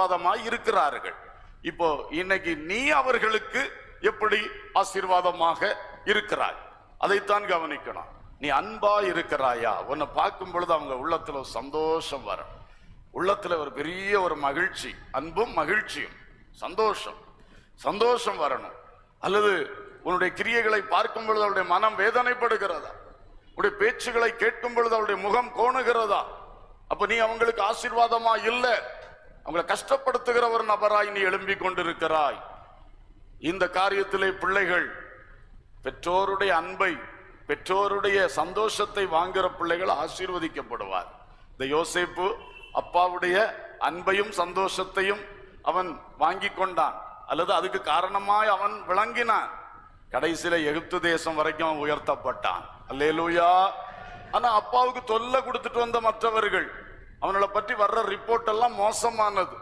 ஆசீர்வாதமாய் இருக்கிறார்கள். இப்போ இன்னைக்கு நீ அவர்களுக்கு எப்படி ஆசீர்வாதமாக இருக்கிறாய்? அதைத்தான் கவனிக்கணும். நீ அன்பா இருக்கிறாயா? உன்னை பார்க்கும் பொழுது அவங்க உள்ளத்துல ஒரு சந்தோஷம் வரும். உள்ளத்துல ஒரு பெரிய ஒரு மகிழ்ச்சி அன்பும் மகிழ்ச்சியும் சந்தோஷம். சந்தோஷம் வரணும். அல்லது உன்னுடைய கிரியைகளை பார்க்கும் பொழுது அவருடைய மனம் வேதனைப்படுகிறதா? உடைய பேச்சுகளை கேட்கும் பொழுது அவருடைய முகம் கோணுகிறதா? அப்ப நீ அவங்களுக்கு ஆசீர்வாதமா இல்ல? அவங்களை கஷ்டப்படுத்துகிற ஒரு நபராய் நீ எழும்பிக் கொண்டிருக்கிறாய். இந்த காரியத்திலே பிள்ளைகள் பெற்றோருடைய அன்பை பெற்றோருடைய சந்தோஷத்தை வாங்குகிற பிள்ளைகள் ஆசீர்வதிக்கப்படுவார். இந்த யோசேப்பு அப்பாவுடைய அன்பையும் சந்தோஷத்தையும் அவன் வாங்கி கொண்டான். அல்லது அதுக்கு காரணமாய் அவன் விளங்கினான். கடைசியில எகிப்து தேசம் வரைக்கும் அவன் உயர்த்தப்பட்டான். அல்லேலூயா. ஆனா அப்பாவுக்கு தொல்லை கொடுத்துட்டு வந்த மற்றவர்கள் அவனை பற்றி வர்ற ரிப்போர்ட் எல்லாம் மோசமானது.